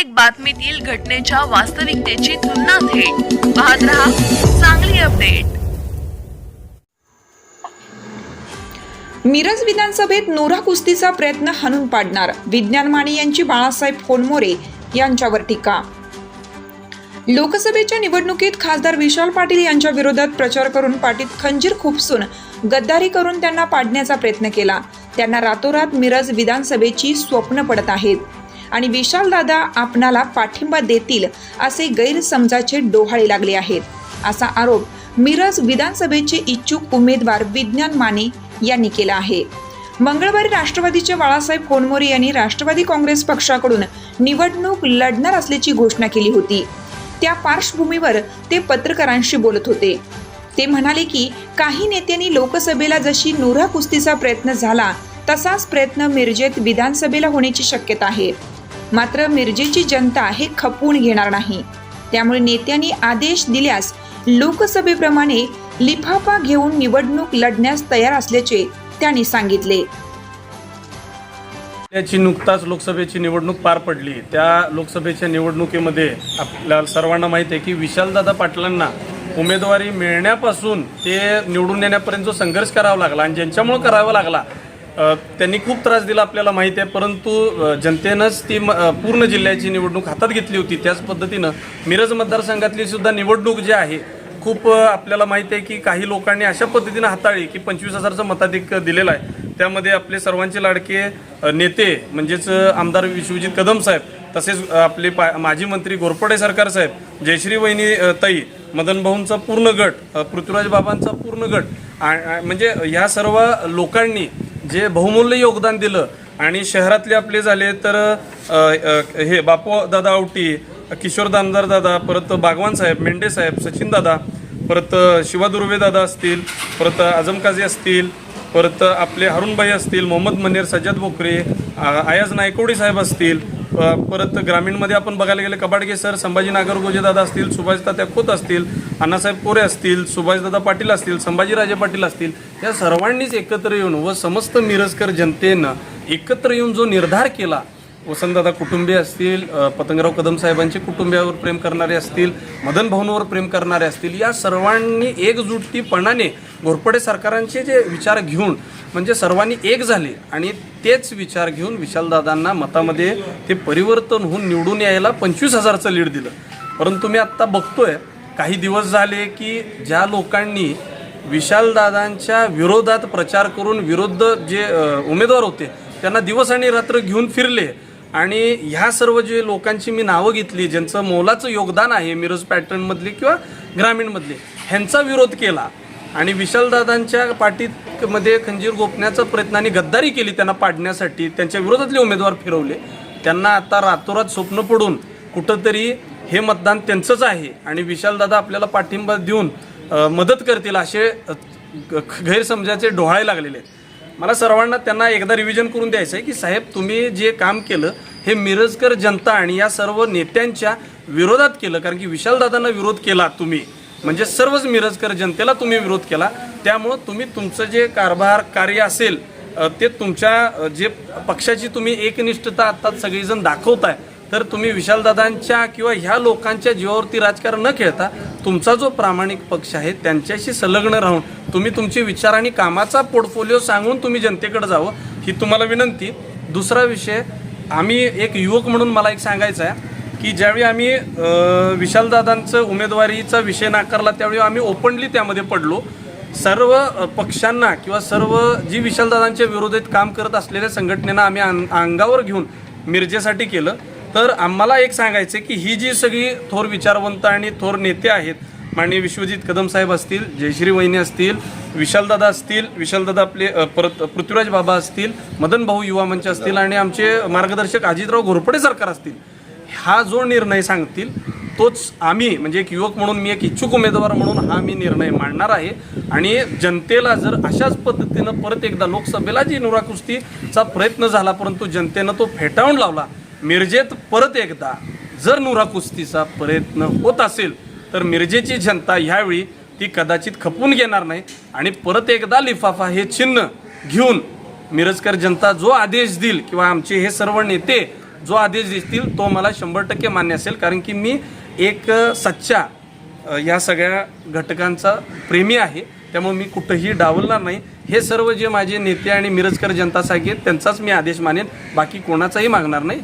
प्रत्येक बातमीतील घटनेच्या वास्तविकतेची तुलना थेट. पाहत रहा चांगली अपडेट. मिरज विधानसभेत नोरा कुस्तीचा प्रयत्न हाणून पाडणार. विज्ञान माने यांची बाळासाहेब फोनमोरे यांच्यावर टीका. लोकसभेच्या निवडणुकीत खासदार विशाल पाटील यांच्या विरोधात प्रचार करून पाठीत खंजीर खुपसून गद्दारी करून त्यांना पाडण्याचा प्रयत्न केला. त्यांना रातोरात मिरज विधानसभेची स्वप्न पडत आहेत. आणि विशालदादा आपणाला पाठिंबा देतील असे गैरसमजाचे डोहाळे लागले आहेत. असा आरोप मिरज विधानसभेचे इच्छुक उमेदवार विज्ञान माने यांनी केला आहे. मंगळवारी राष्ट्रवादीचे बाळासाहेब कोनमोरे यांनी राष्ट्रवादी काँग्रेस पक्षाकडून निवडणूक लढणार असल्याची घोषणा केली होती. त्या पार्श्वभूमीवर ते पत्रकारांशी बोलत होते. ते म्हणाले की काही नेत्यांनी लोकसभेला जशी नोरा कुस्तीचा प्रयत्न झाला तसाच प्रयत्न मिरजेत विधानसभेला होण्याची शक्यता आहे. मात्र मिरजेची जनता हे खपवून घेणार नाही. त्यामुळे नेत्यांनी आदेश दिल्यास लोकसभेप्रमाणे लिफाफा घेऊन निवडणूक लढण्यास तयार असल्याचे त्यांनी सांगितले. याची नुकताच लोकसभेची निवडणूक पार पडली. त्या लोकसभेच्या निवडणुकीमध्ये आपल्याला सर्वांना माहीत आहे की विशालदादा पाटलांना उमेदवारी मिळण्यापासून ते निवडून येण्यापर्यंत जो संघर्ष करावा लागला आणि ज्यांच्यामुळं करावा लागला त्यांनी खूप त्रास दिला आपल्याला माहिती आहे परंतु जनतेनंच ती म- पूर्ण जिल्ह्याची निवडणूक हातात घेतली होती. त्याच पद्धतीनं मिरज मतदारसंघातली सुद्धा निवडणूक जी आहे खूप आपल्याला माहिती आहे की काही लोकांनी अशा पद्धतीनं हाताळली की पंचवीस हजारचं मताधिक दिलेलं आहे. त्यामध्ये आपले सर्वांचे लाडके नेते म्हणजेच आमदार विश्वजित कदम साहेब तसेच आपले पा माजी मंत्री घोरपडे सरकार साहेब जयश्री वहिनी ताई मदन भाऊंचा पूर्ण गट पृथ्वीराज बाबांचा पूर्ण गट आ- म्हणजे ह्या सर्व लोकांनी जे बहुमूल्य योगदान दिलं आणि शहरातले आपले झाले तर अ, अ, हे बापू दादा आवटी किशोर दामदार दादा परत बागवान साहेब मेंढे साहेब सचिन दादा परत शिवा दुर्वे दादा असतील परत आझम काझी असतील परत आपले हरुणभाई असतील मोहम्मद मनेर सज्जाद बोकरे आ- आयाज नायकोडी साहेब असतील परत ग्रामीणमध्ये आपण बघायला गेलं कबाडगे सर संभाजी नागर दादा असतील सुभाषदात्या खोत असतील अण्णासाहेब कोरे असतील सुभाषदादा पाटील असतील संभाजीराजे पाटील असतील या सर्वांनीच एकत्र येऊन व समस्त मिरजकर जनतेनं एकत्र येऊन जो निर्धार केला वसंतदादा कुटुंबीय असतील पतंगराव कदम साहेबांचे कुटुंबियावर प्रेम करणारे असतील मदन भवनवर प्रेम करणारे असतील या सर्वांनी एकजुटीपणाने घोरपडे सरकारांचे जे विचार घेऊन म्हणजे सर्वांनी एक झाले आणि तेच विचार घेऊन विशालदादांना मतामध्ये ते परिवर्तन होऊन निवडून यायला पंचवीस हजारचं लीड दिलं. परंतु मी आत्ता बघतोय काही दिवस झाले की ज्या लोकांनी विशालदादांच्या विरोधात प्रचार करून विरुद्ध जे उमेदवार होते त्यांना दिवस आणि रात्र घेऊन फिरले. आणि ह्या सर्व जे लोकांची मी नावं घेतली ज्यांचं मोलाचं योगदान आहे मिरज पॅटर्नमधले किंवा ग्रामीणमधले ह्यांचा विरोध केला. आणि विशालदादांच्या पाठीत मध्ये खंजीर गोपण्याचा प्रयत्न आणि गद्दारी केली त्यांना पाडण्यासाठी त्यांच्या विरोधातले उमेदवार फिरवले. त्यांना आता रातोरात स्वप्न पडून कुठंतरी हे मतदान त्यांचंच आहे आणि विशालदादा आपल्याला पाठिंबा देऊन मदत करतील असे गैरसमजाचे डोहाळे लागलेले आहेत. मला सर्वांना त्यांना एकदा रिव्हिजन करून द्यायचं आहे की साहेब तुम्ही जे काम केलं हे मिरजकर जनता आणि या सर्व नेत्यांच्या विरोधात केलं. कारण की विशालदादांना विरोध केला तुम्ही. म्हणजे सर्वच मिरजकर जनतेला तुम्ही विरोध केला. त्यामुळं तुम्ही तुमचं जे कारभार कार्य असेल ते तुमच्या जे पक्षाची तुम्ही एकनिष्ठता आता सगळेजण दाखवताय तर तुम्ही विशालदादांच्या किंवा ह्या लोकांच्या जीवावरती राजकारण न खेळता तुमचा जो प्रामाणिक पक्ष आहे त्यांच्याशी संलग्न राहून तुम्ही तुमचे विचार आणि कामाचा पोर्टफोलिओ सांगून तुम्ही जनतेकडे जावं ही तुम्हाला विनंती. दुसरा विषय आम्ही एक युवक म्हणून मला एक सांगायचं आहे की ज्यावेळी आम्ही विशालदादांचं उमेदवारीचा विषय नाकारला त्यावेळी आम्ही ओपनली त्यामध्ये पडलो. सर्व पक्षांना किंवा सर्व जी विशालदादांच्या विरोधात काम करत असलेल्या संघटनेनं आम्ही अंग- अंगावर घेऊन मिरजेसाठी केलं. तर आम्हाला एक सांगायचं की ही जी सगळी थोर विचारवंत आणि थोर नेते आहेत माननीय विश्वजित कदम साहेब असतील जयश्री वहिनी असतील विशालदादा असतील विशालदादा आपले परत पृथ्वीराज बाबा असतील मदन भाऊ युवा मंच असतील आणि आमचे मार्गदर्शक अजितराव घोरपडे सरकार असतील हा जो निर्णय सांगतील तोच आम्ही म्हणजे एक युवक म्हणून मी एक इच्छुक उमेदवार म्हणून हा मी निर्णय मांडणार आहे. आणि जनतेला जर अशाच पद्धतीनं परत एकदा लोकसभेला जी नुरा कुस्तीचा प्रयत्न झाला परंतु जनतेनं तो फेटाळून लावला मिरजेत परत एकदा जर नुरा कुस्तीचा प्रयत्न होत असेल तर मिरजेची जनता ह्यावेळी ती कदाचित खपून घेणार नाही आणि परत एकदा लिफाफा हे चिन्ह घेऊन मिरजकर जनता जो आदेश देईल किंवा आमचे हे सर्व नेते जो आदेश दिसतील तो मला शंभर टक्के मान्य असेल कारण की मी एक सच्चा या सगळ्या घटकांचा प्रेमी आहे. त्यामुळे मी कुठंही डावलणार नाही. हे सर्व जे माझे नेते आणि मिरजकर जनता आहेत त्यांचाच मी आदेश मानेन. बाकी कोणाचाही मागणार नाही.